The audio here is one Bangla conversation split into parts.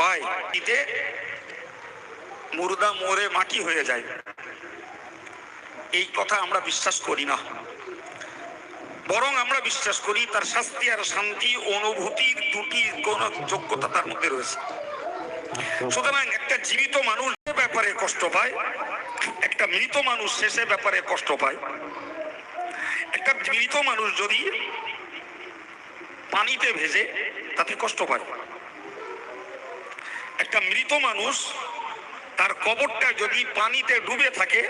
পায় এতে মুর্দা মরে মাটি হয়ে যায়। এই কথা আমরা বিশ্বাস করি না। বরং আমরা বিশ্বাস করি তার শাস্তি আর শান্তি, অনুভূতির দুটি কোন যোগ্যতা তার মধ্যে রয়েছে। সুতরাং একটা জীবিত মানুষ ব্যাপারে কষ্ট পায়, একটা মৃত মানুষ শেষে ব্যাপারে কষ্ট পায়। একটা মৃত মানুষ যদি পানিতে ভেজে, তাতে কষ্ট পায়। একটা মৃত মানুষ, তার কবরটা যদি পানিতে ডুবে থাকে,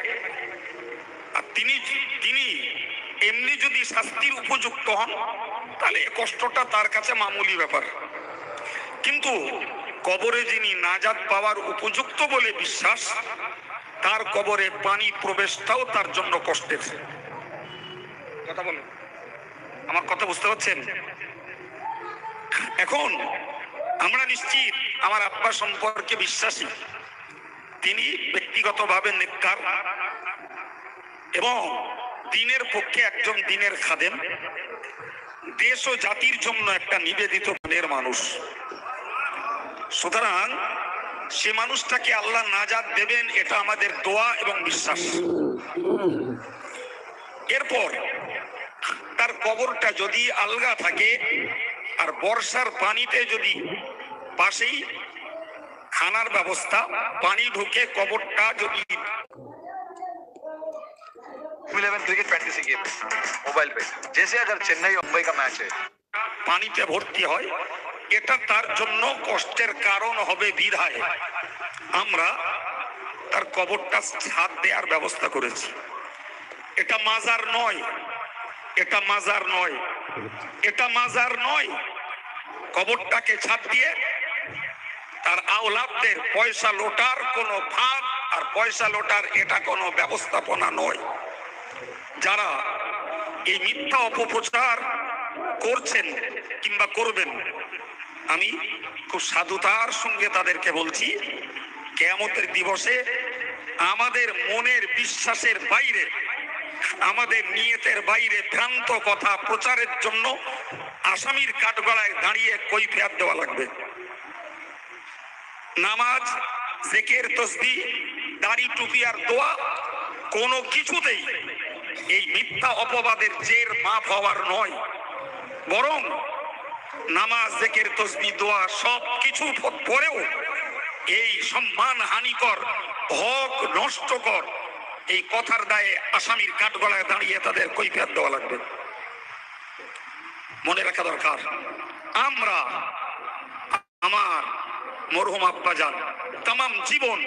আর তিনি তিনি এমনি যদি শাস্তির উপযুক্ত হন, তাহলে কষ্টটা তার কাছে মামুলি ব্যাপার। কিন্তু কবরে যিনি নাজাদ পাওয়ার উপযুক্ত বলে বিশ্বাস, তার কবরে পানি প্রবেশটাও তার জন্য কষ্টের। কথা বলেন। আমার কথা বুঝতে পারছেন? এখন আমরা নিশ্চিত আমার আব্বা সম্পর্কে বিশ্বাসী। তিনি ব্যক্তিগতভাবে নেককার এবং দিনের পক্ষে একজন দিনের খাদেম। দেশ ও জাতির জন্য একটা নিবেদিত মনের মানুষ। সুতরাং সে মানুষটাকে আল্লাহ নাজাদ দেবেন, এটা আমাদের দোয়া এবং বিশ্বাস। এরপর তার কবরটা যদি আলগা থাকে, আর বর্ষার পানিতে যদি পাশেই খানার ব্যবস্থা পানি ঢুকে কবরটা যদি eleven cricket fantasy game mobile पे जैसे अगर चेन्नई और मुंबई का मैच है পানিতে ভর্তি হয় এটা তার জন্য কষ্টের কারণ হবে বিধায় আমরা তার কবরটা ছাদ দেওয়ার ব্যবস্থা করেছি এটা মাজার নয় এটা মাজার নয় এটা মাজার নয় কবরটাকে ছাদ দিয়ে তার আওলাদদের পয়সা লোটার কোনো ভাগ আর পয়সা লোটার এটা কোনো ব্যবস্থাপনা নয়। যারা এই মিথ্যা অপপ্রচার করছেন কিংবা করবেন, আমি খুব সাধুতার সঙ্গে তাদেরকে বলছি, কেয়ামতের দিবসে আমাদের মনের বিশ্বাসের বাইরে, আমাদের নিয়তের বাইরে ভ্রান্ত কথা প্রচারের জন্য আসামির কাঠগড়ায় দাঁড়িয়ে কৈফিয়াত দেওয়া লাগবে। নামাজ, জেকের, তসবি, দাড়ি, টুপি আর দোয়া কোনো কিছুতেই এই মিথ্যা অপবাদের জের মাফ হওয়ার নয়। বরং নামাজ, জেকের, তসবি, দোয়া সব কিছু পরেও এই সম্মান হানিকর হক নষ্টকর এই কথার দায়ে আসামির কাঠগড়ায় দাঁড়িয়ে তাদের কৈফিয়ত দেওয়া লাগবে। মনে রাখা দরকার, আমরা, আমার মরহুম আব্বাজান তাম জীবন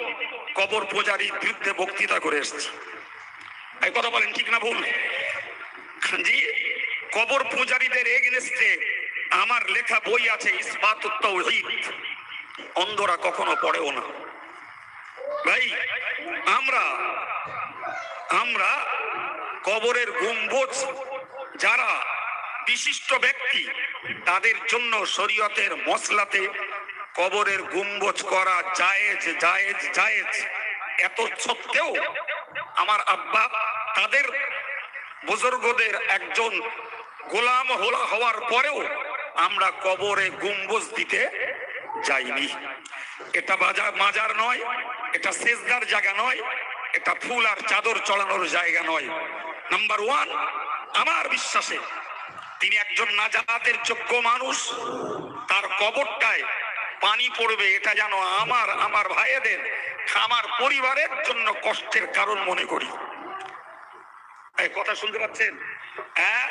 কবর পূজারীর বিরুদ্ধে বক্তৃতা করে এসেছি। এই কথা বলেন ঠিক না ভুল? জি কবর পূজারীদের এগেনস্টে আমার লেখা বই আছে ইসবাত অন্ধরা কখনো পড়েও না। ভাই, আমরা আমরা কবরের গম্বুজ, যারা বিশিষ্ট ব্যক্তি, তাদের জন্য শরীয়তের মশলাতে কবরের গুম্বজ করা জায়েজ জায়েজ জায়েজ। এত সত্ত্বেও আমার আব্বা তাদের বুজুর্গদের একজন গোলাম হোলা হওয়ার পরেও আমরা কবরে গুম্বজ দিতে যাইনি। এটা বাজার মাজার নয়, এটা সেজদার জায়গা নয়, এটা ফুল আর চাদর চড়ানোর জায়গা নয়। নাম্বার ওয়ান আমার বিশ্বাসে তিনি একজন নাজাতের যোগ্য মানুষ। তার কবরটায় পানি পড়বে, এটা যেন আমার আমার ভাইয়েদের, আমার পরিবারের জন্য কষ্টের কারণ মনে করি। কথা শুনতে পাচ্ছেন? হ্যাঁ?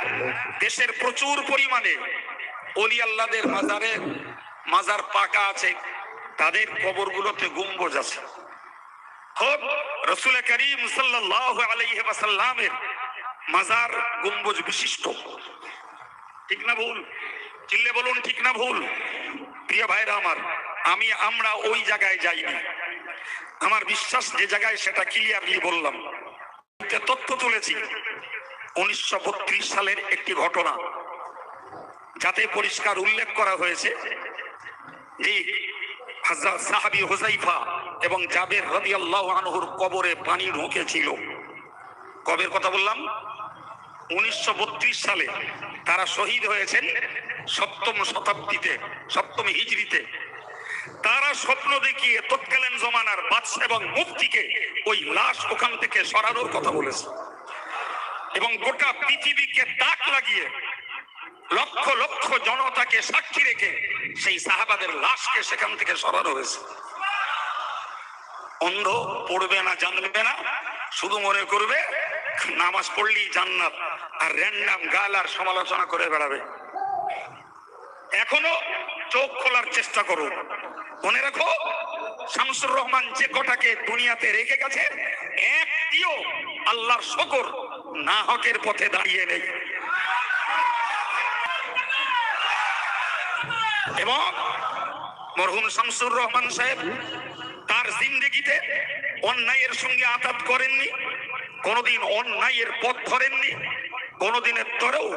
দেশের প্রচুর পরিমাণে অলি আল্লাদের মাজারে, মাজার পাকা আছে, তাদের কবরগুলোতে গুম্বজ আছে। খুব রসুল করিম সাল্লাল্লাহু আলাইহি ওয়াসাল্লামের মাজার গম্বুজ বিশিষ্ট। ঠিক না ভুল? চিল্লে বলুন, ঠিক না ভুল? প্রিয় ভাইরা আমার, আমি, আমরা ওই জায়গায় যাইনি। আমার বিশ্বাস যে জায়গায় সেটা ক্লিয়ারলি বললাম। তথ্য তুলেছি, উনিশশো বত্রিশ সালের একটি ঘটনা, যাতে পরিষ্কার উল্লেখ করা হয়েছে যে সাহাবি হুজাইফা এবং জাবের রাদিয়াল্লাহু আনহুর কবরে পানি ঢুকেছিল। কবের কথা বললাম? উনিশশো বত্রিশ সালে তারা শহীদ হয়েছেন সপ্তম শতাব্দীতে, সপ্তম হিজড়িতে। তারা স্বপ্ন দেখিয়ে তৎকালীন জমানার বাদশা এবং মুক্তিকে ওই লাশ ওখান থেকে সরানোর কথা বলেছে। এবং গোটা পৃথিবীকে তাক লাগিয়ে লক্ষ লক্ষ জনতাকে সাক্ষী রেখে সেই সাহাবাদের লাশকে সেখান থেকে সরানো হয়েছে। অন্ধ পড়বে না, জানবে না, শুধু মনে করবে নামাজ পড়লেই জান্নাত, আর র্যান্ডাম গাল আর সমালোচনা করে বেড়াবে। এখনও চোখ খোলার চেষ্টা করো। মনে রাখো, শামসুর রহমান যে কটাকে দুনিয়াতে রেখে গেছে, একটিও আল্লাহর শকর না হকের পথে দাঁড়িয়ে নেই। এবং মরহুম শামসুর রহমান সাহেব জিন্দগিতে অন্যায়ের সঙ্গে আঘাত করেননি কোনোদিন অন্যায়ের পথ ধরেননি কোনোদিনের তরেও